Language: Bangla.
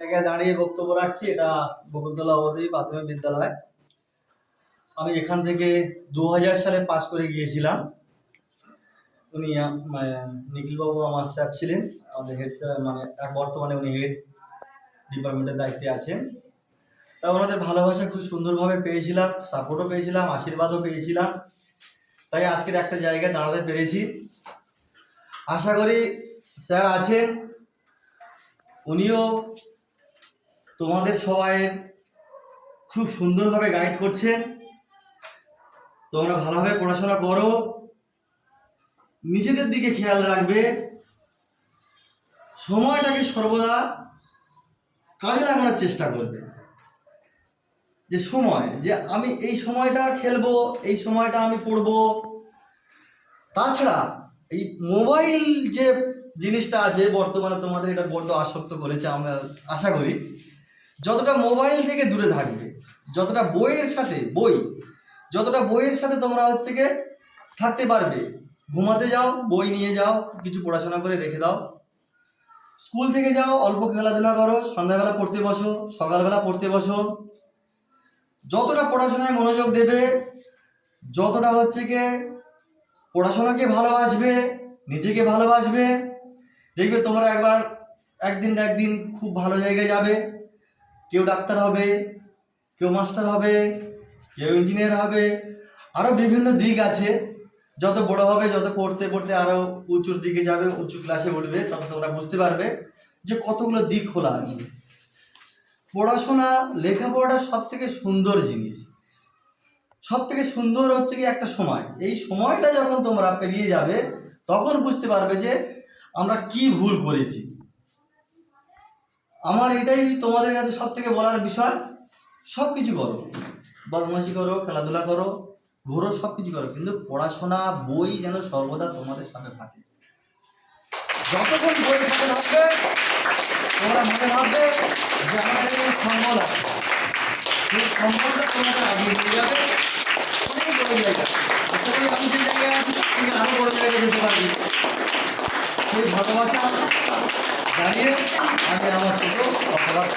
জায়গায় দাঁড়িয়ে বক্তব্য রাখছি, এটা বকুলতলা অবধি প্রাথমিক বিদ্যালয়। আমি এখান থেকে দু হাজার সালে পাস করে গিয়েছিলাম। উনি মানে নিখিলবাবু আমার স্যার ছিলেন, আমাদের হেড স্যার মানে বর্তমানে উনি হেড ডিপার্টমেন্টের দায়িত্বে আছেন। তা ওনাদের ভালোবাসা খুব সুন্দরভাবে পেয়েছিলাম সাপোর্টও পেয়েছিলাম, আশীর্বাদও পেয়েছিলাম। তাই আজকের একটা জায়গায় দাঁড়াতে পেরেছি। আশা করি স্যার আছেন, উনিও তোমাদের সবাই খুব সুন্দরভাবে গাইড করছে। তোমরা ভালোভাবে পড়াশোনা করো। নিজেদের দিকে খেয়াল রাখবে। সময়টাকে সর্বদা কাজে লাগানোর চেষ্টা করবে। যে সময়, যে আমি এই সময়টা খেলব, এই সময়টা আমি পড়ব। তাছাড়া এই মোবাইল যে জিনিসটা আছে, বর্তমানে তোমাদের এটা বড্ড আসক্ত করেছে আমরা আশা করি। যতটা মোবাইল থেকে দূরে থাকবে, যতটা বইয়ের সাথে, বই, যতটা বইয়ের সাথে তোমরা হচ্ছে গিয়ে থাকতে পারবে, ঘুমাতে যাও, বই নিয়ে যাও, কিছু পড়াশোনা করে রেখে দাও। স্কুল থেকে যাও, অল্প খেলাধুলা করো, সন্ধ্যাবেলা পড়তে বসো, সকালবেলা পড়তে বসো। যতটা পড়াশোনায় মনোযোগ দেবে, যতটা হচ্ছে গিয়ে পড়াশোনাকে ভালোবাসবে, নিজেকে ভালোবাসবে, দেখবে তোমরা একবার, একদিন না একদিন খুব ভালো জায়গায় যাবে। কেউ ডাক্তার হবে, কেউ মাস্টার হবে, কেউ ইঞ্জিনিয়ার হবে আরও বিভিন্ন দিক আছে। যত বড় হবে, যত পড়তে পড়তে আরও উঁচুর দিকে যাবে, উঁচু ক্লাসে উঠবে, তখন তোমরা বুঝতে পারবে যে কতগুলো দিক খোলা আছে। পড়াশোনা, লেখাপড়াটা সব থেকে সুন্দর জিনিস। সব থেকে সুন্দর হচ্ছে কি একটা সময়। এই সময়টা যখন তোমরা পেরিয়ে যাবে, তখন বুঝতে পারবে যে আমরা কি ভুল করেছি। আমার এটাই তোমাদের কাছে সব থেকে বলার বিষয় সব কিছু করো। বদমাশি করো, খেলাধুলা করো, ঘোরো সব কিছু করো, কিন্তু পড়াশোনা বই যেন সর্বদা তোমাদের সাথে থাকে। যতক্ষণ বই সাথে থাকবে তোমরা মনে ভাববে যে আমাদের এই সম্বল আছে। সেই সম্বলটা তোমাদের নিয়ে যাবে। অনেক বড় জায়গা। আমি যে জায়গায় আছি তুমি আরও বড় জায়গায় যেতে পারবে সেই ভালোবাসা জানিয়ে আমি আমার ছোট অপরাধ।